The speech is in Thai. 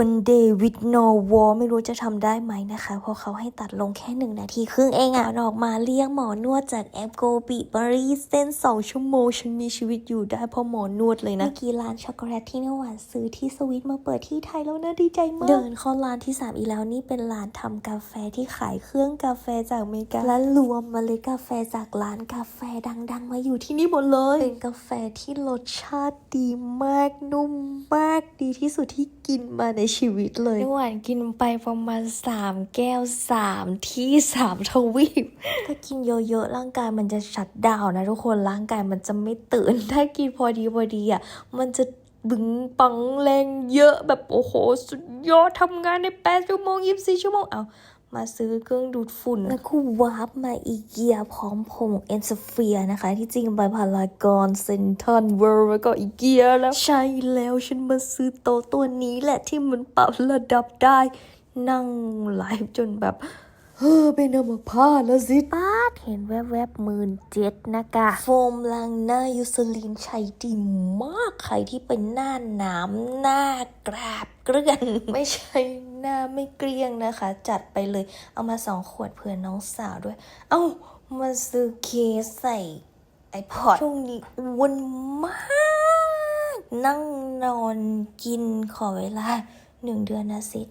One Day with No War ไม่รู้จะทำได้ไหมนะคะ เพราะเขาให้ตัดลงแค่หนึ่งนาทีครึ่งเองอะออกมาเรียกหมอนวดจากแอปโกบิบรีเส้นสองชั่วโมงฉันมีชีวิตอยู่ได้เพราะหมอนวดเลยนะเมื่อกี้ร้านช็อกโกแลตที่นหวานซื้อที่สวิตมาเปิดที่ไทยแล้วนะดีใจมาก เดินเข้าร้านที่สามอีกแล้วนี่เป็นร้านทำกาแฟที่ขายเครื่องกาแฟจากอเมริกาและรวมเมล็ดกาแฟจากร้านกาแฟดัง ๆ มาอยู่ที่นี่หมดเลยเป็นกาแฟที่รสชาติดีมากนุ่มมากดีที่สุดที่กินมาในชีวิตเลยหวานกินไปประมาณ3แก้ว3ที่3ทวีปถ้ากินเยอะๆร่างกายมันจะชัดดาวน์นะทุกคนร่างกายมันจะไม่ตื่น ถ้ากินพอดีพอดีอะมันจะบึงปังแรงเยอะแบบโอ้โห สุดยอดทำงานใน8ชั่วโมง24ชั่วโมงเอา มาซื้อเครื่องดูดฝุ่น แล้วก็วาร์ปมาอีเกียพร้อมผงเอ็นสเฟียนะคะ ที่จริงไปพารากอนเซนทันเวิร์แล้วก็อีเกียแล้ว ใช่แล้วฉันมาซื้อโต๊ะตัวนี้แหละที่มันปรับระดับได้ นั่งไลฟ์จนแบบ เฮ้อเป็นอัมพาตแล้วสิป้า ดเห็นแวบๆหมื่นเจ็ดนะกะโฟมล้างหน้ายูสลินใช้ดีมาก ใครที่เป็นหน้าหนามหน้ากราบเกลื่อนไม่ใช่หน้าไม่เกลี้ยงนะคะ จัดไปเลยเอามาสองขวดเผื่อน้องสาวด้วย เอ้ามาซื้อเคสใส่ไอพอดช่วงนี้อ้วนมาก นั่งนอนกินขอเวลาหนึ่งเดือนนะสิ